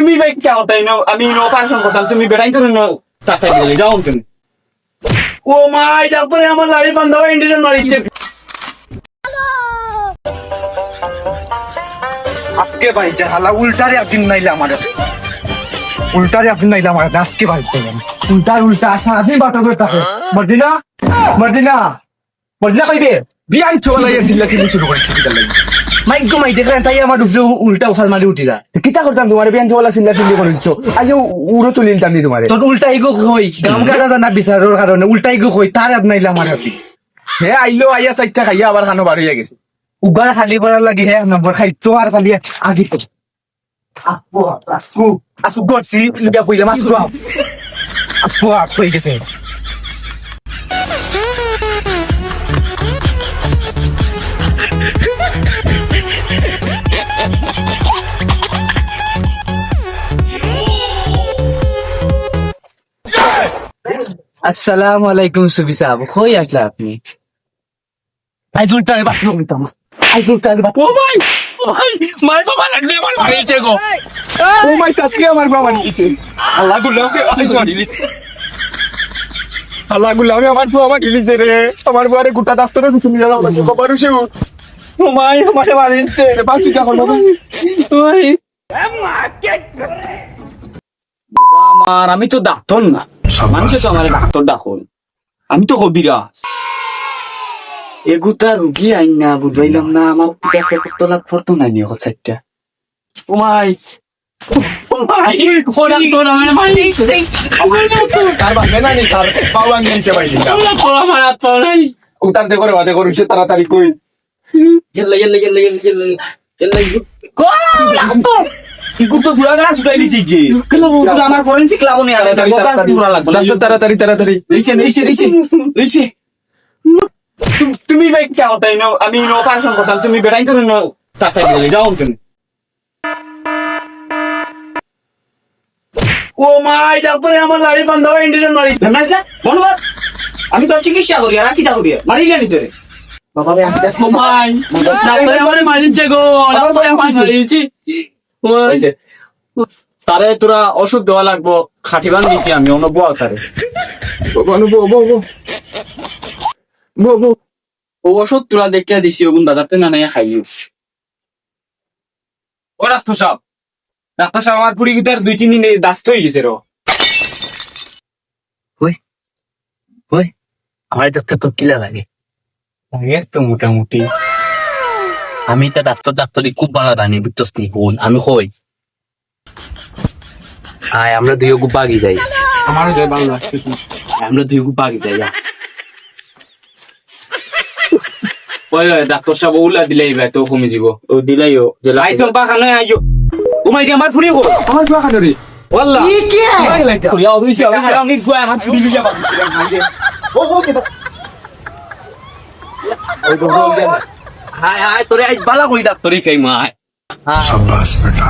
তুমি ভাই চাও, তাই না? আমি নো অপারেশন করতাম, তুমি বেড়াই তো না তাড়াতাড়ি বলে যাও তুমি। ও মাই তারপরে আমার লাড়ি বান্ধব ইন্ডিয়ান মারিচ্ছে। আজকে বাড়িতে হালা, উল্টারে একদিন নাইলে আমার। উল্টারে একদিন নাইলে আমার, আজকে বাড়িতে উল্টার উল্টা আসা সারাদিন বাটা করে থাকে। মর্জিনা? মর্জিনা? মর্জিনা কইবে? বিয়ান চলে গেছিল শুরু করেছে কিটা লাগি। মাইক গো মাই দেখলেন তাই আমার উপরে উল্টা উফাল মারি উঠি যা কিটা করতাম তোমার বিয়ান চলা সিল্লা সিল্লি করিছ আজ উড়ো তুলিলতাম নি তোমারে তোর উল্টা ইগো কই গাম কাটা জানা বিচারের কারণে উল্টা ইগো কই তার আদ নাইলে আমার হাতি হে আইলো আইয়া চাইটা খাইয়া আবার খানো বার হইয়া গেছে উগার খালি করার লাগি হে নম্বর খাই তো আর খালি আগে আসব আসব আসব গড়ছি লিবিয়া কইলাম আসব আসব কই গেছে আসসালামু আলাইকুম সুবি সাহেব কই আসলা আপনি? আই দুলটারে বাথরুম নিতাম। আই দুলটারে ও মাই ও মাই মাই বাবা লাগলে আমার মারিছে গো। ও মাই সাসকে আমার বাবা নিছে আল্লাহগুলো আমি মারি আল্লাহগুলো আমি আমার রে। আমার গুটা যাও ও মাই আমারে মারিছে বাকি কা হলো ওই আমার আমি তো ডাক্তার না। মানুষে তো আমার ডাক্তার ডাকুন। আমি তো কবিরাজ এগুতা রুগী আইন না বুঝাইলাম না আমার কাছে কত লাখ ফরতো নাই নিয়ে চারটা ও মাই ও মাই কোন কোন আমার মারিছে তার বাগে না নি তার বাবা নিছে ভাই কোন আমার তো নাই। উতার দে করে বাদে করুছে তাড়াতাড়ি কই। গেল গেল গেল গেল গেল। গেল কোন তো সুরা না সুটাই দিছি কি আমার ফরেনসিক লাগো নি আরে লাগবে। ডাক্তার তাড়াতাড়ি তাড়াতাড়ি। রিসে রিসে রিসে রিসে তুমি ভাই চাও তাই না আমি নো অপারেশন করতাম তুমি বেড়াই তো না তাড়াতাড়ি বলে যাও তুমি। ও মাই তারপরে আমার লাড়ি বান্ধব ইন্ডিয়ান মারি না বন্ধ আমি তো চিকিৎসা করি আর কি তা করি মারি জানি তোরে বাবা রে আস্তে আস্তে। মাই। ডাক্তারে আমারে মারিছে গো। আমারে মারিছে তারে তোরা ওষুধ দেওয়া লাগবো খাটিবান দিছি আমি অন্য বুয়া তারে বনু ও ওষুধ তোরা দেখে দিছি ওগুন বাজারতে না নাই খাই ও ডাক্তার সাহেব ডাক্তার সাহেব আমার পুরি দুই তিন দিন দাস্ত হয়ে গেছে রো। ওই আমার দেখতে তো কিলা লাগে। লাগে তো মোটামুটি। আমি এটা ডাক্তার ডাক্তারি খুব ভালো জানি বুঝতেছ নি বোন আমি কই আয় আমরা দুই গুপ বাগি যাই আমারও যে ভালো লাগছে। আমরা দুই গুপ বাগি যাই ওই ওই ডাক্তার সাহেব দিলেই ভাই তো কমে দিব ও দিলাই ও যে লাই তোর বাগানে আইও ও দি আমার কো আমার সোয়া খানো রে ওয়াল্লাহ কি কি অবশ্যই আমি আমি ফুয়া আমার ও ও কে হায় হায় তোরে আজ বালা কই ডাক্তারই সেই মা শাবাশ বেটা।